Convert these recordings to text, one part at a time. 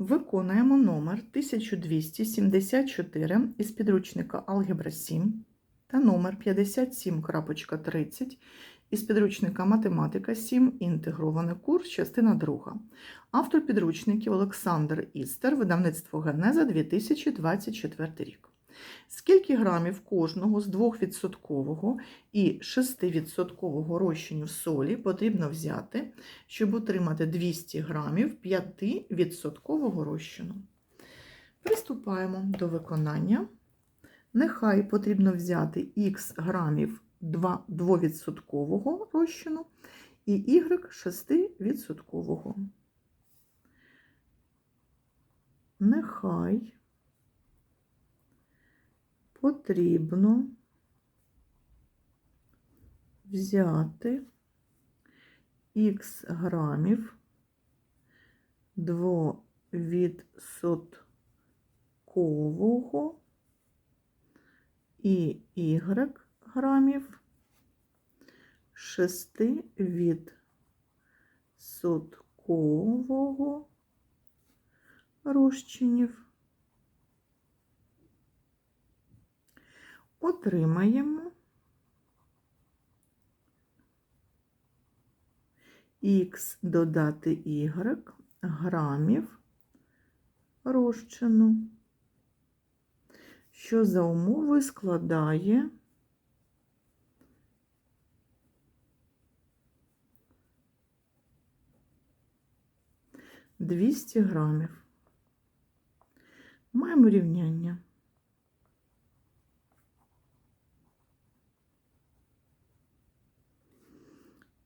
Виконуємо номер 1274 із підручника Алгебра 7 та номер 57.30 із підручника Математика 7. Інтегрований курс, частина 2. Автор підручників Олександр Істер, видавництво Генеза 2024 рік. Скільки грамів кожного з 2% і 6% розчинів солі потрібно взяти, щоб отримати 200 грамів 5% розчину? Приступаємо до виконання. Нехай потрібно взяти х грамів 2% розчину і y 6%. Нехай потрібно взяти х грамів двовідсоткового і y грамів шестивідсоткового розчинів. Отримаємо х додати y грамів розчину, що за умовою складає Двісті грамів. Маємо рівняння.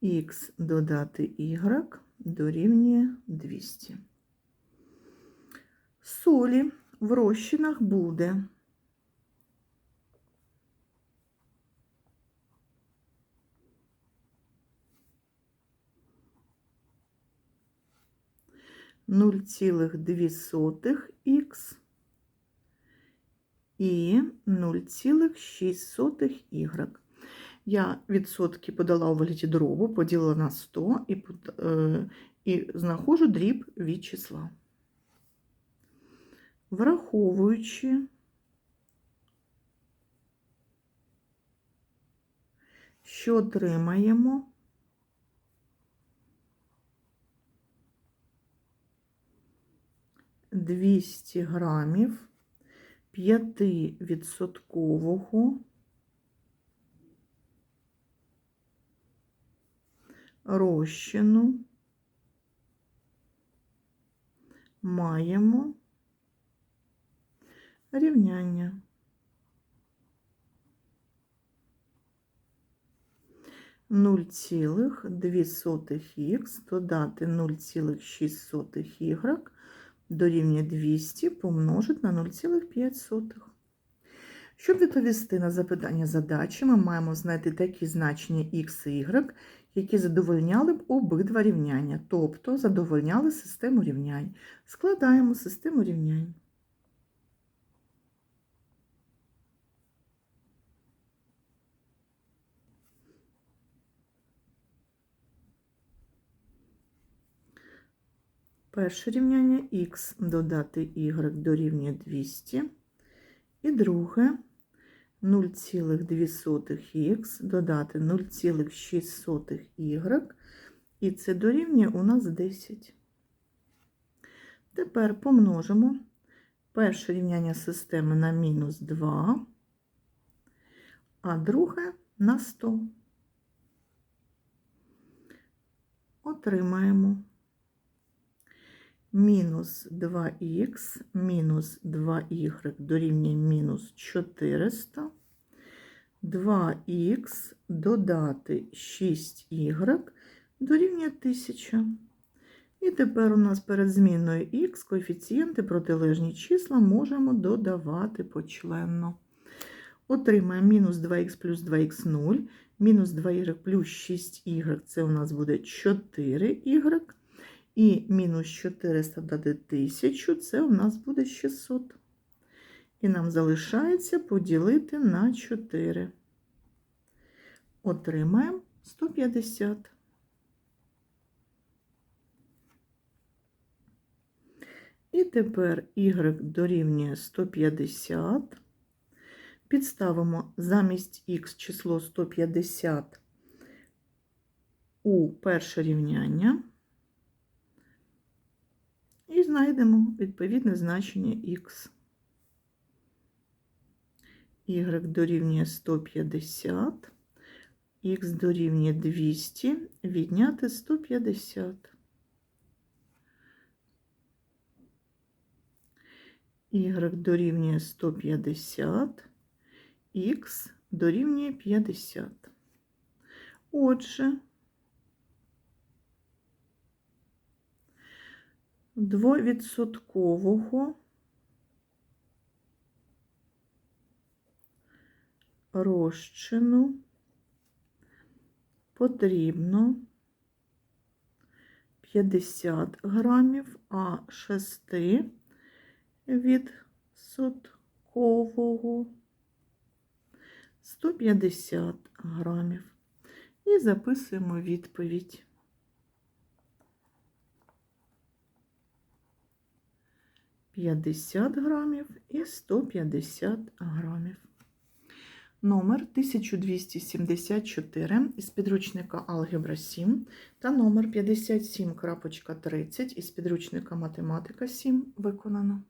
Х додати y дорівнює 200. Солі в розчинах буде нуль цілих дві сотих х і 0,6 y. Я відсотки подала у вигляді дробу, поділила на 100 і, е, і знаходжу дріб від числа. Враховуючи, що отримаємо двісті грамів п'ятивідсоткового розчину маємо рівняння. Нуль цілих дві сотих х додати 0,6 y дорівнює 200 помножити на 0,5. Щоб відповісти на запитання задачі, ми маємо знайти такі значення x і y, які задовольняли б обидва рівняння, тобто задовольняли систему рівнянь. Складаємо систему рівнянь. Перше рівняння х додати y дорівнює 200. І друге 0,2х додати 0,6 y, і це дорівнює у нас 10. Тепер помножимо перше рівняння системи на мінус 2, а друге на 100. Отримаємо мінус 2х мінус 2y дорівнює мінус 400, 2х додати 6y дорівнює 1000. І тепер у нас перед зміною х коефіцієнти протилежні числа можемо додавати почленно. Отримаємо мінус 2х плюс 2х 0, мінус 2y плюс 6y це у нас буде 4y. І мінус 400 дати 1000, це у нас буде 600. І нам залишається поділити на 4. Отримаємо 150. І тепер y дорівнює 150. Підставимо замість х число 150 у перше рівняння. І знайдемо відповідне значення х. y дорівнює 150, х дорівнює 200, відняти 150. y дорівнює 150, х дорівнює 50. Отже, двовідсоткового розчину потрібно 50 грамів, а 6 відсоткового 150 грамів. І записуємо відповідь. П'ятдесят грамів і 150 грамів. Номер 1274 із підручника Алгебра 7 та номер 57.30 із підручника Математика 7 виконано.